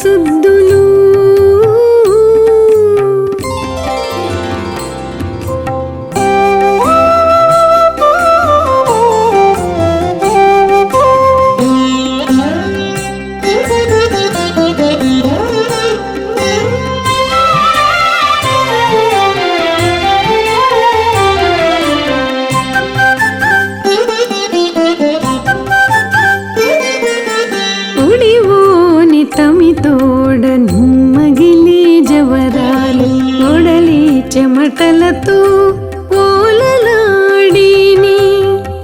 ಸುದ್ದು చెమటలతో ఓలలాడిని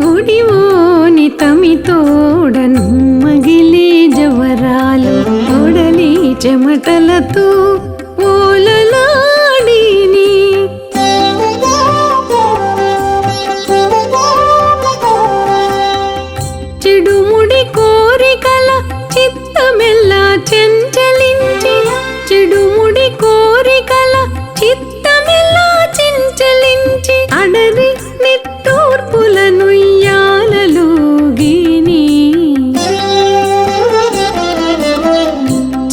ఉడివోని తమితోడ నుమ్మగిలి జవరాలు ఒడలి చెమటలతో ఓలలాడిని చెడుముడి కోరికల చిత్తమెల్లా చెంచలించి చెడుముడి కోరికల చిత్త చెంచలించి నిట్టూర్పులను యాలలుగిని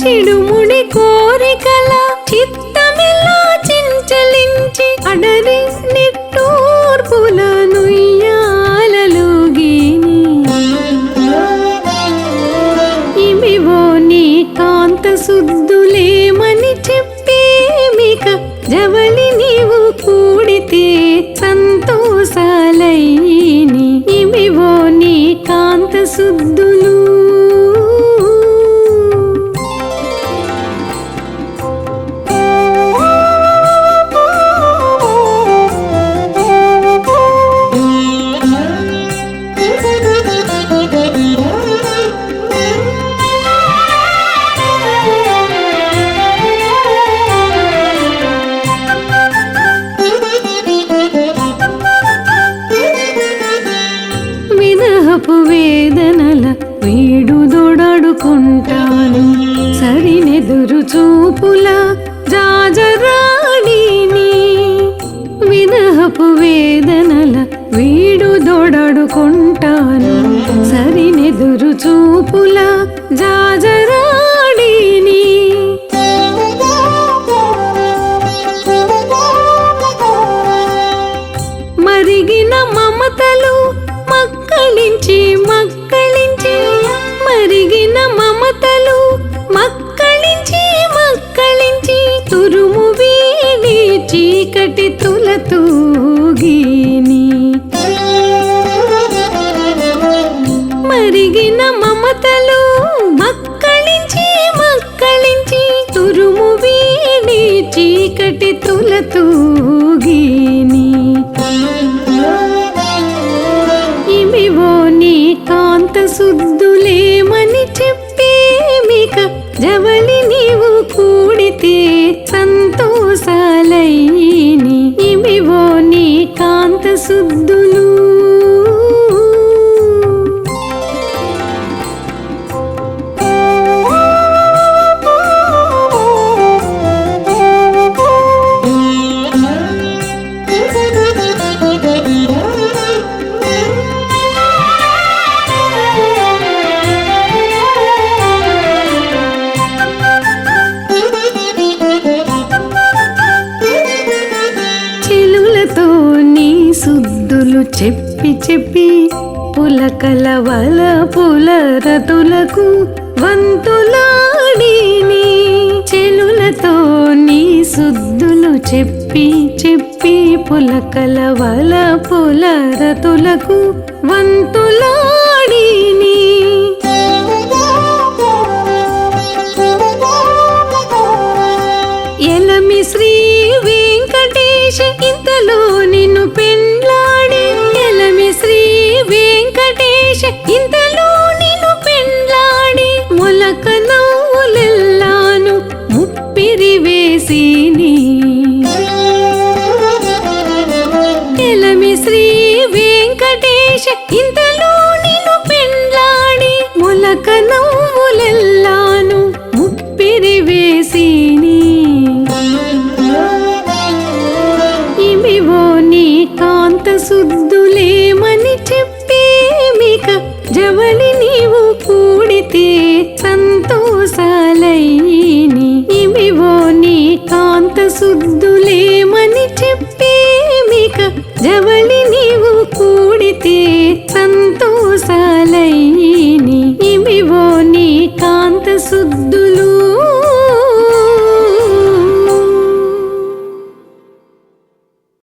చిడుముడి కోరికల చిత్తమిలా చించలించి అడరి చూపుల జాజరాడిని మరిగిన మమతలు మక్కళించి మక్కళించి మరిగిన మమతలు మక్కళించి మక్కళించి తురుము వీడి చీకటి తులతూగి మమతలు మక్కళించి మక్కళించి తురుము వీణి చీకటి తులతూగిని ఇవివో నీ కాంత శుద్ధులేమని చెప్పేమిక జవలి నీవు కూడితే సంతోషాలయ్యిని. ఇవివో నీ కాంత సుద్దు శుద్ధులు చెప్పి చెప్పి పులకల వల పులరతులకు వంతులాడిని. చెలులతో నీ శుద్ధులు చెప్పి చెప్పి పులకల వల పులరతులకు వంతులా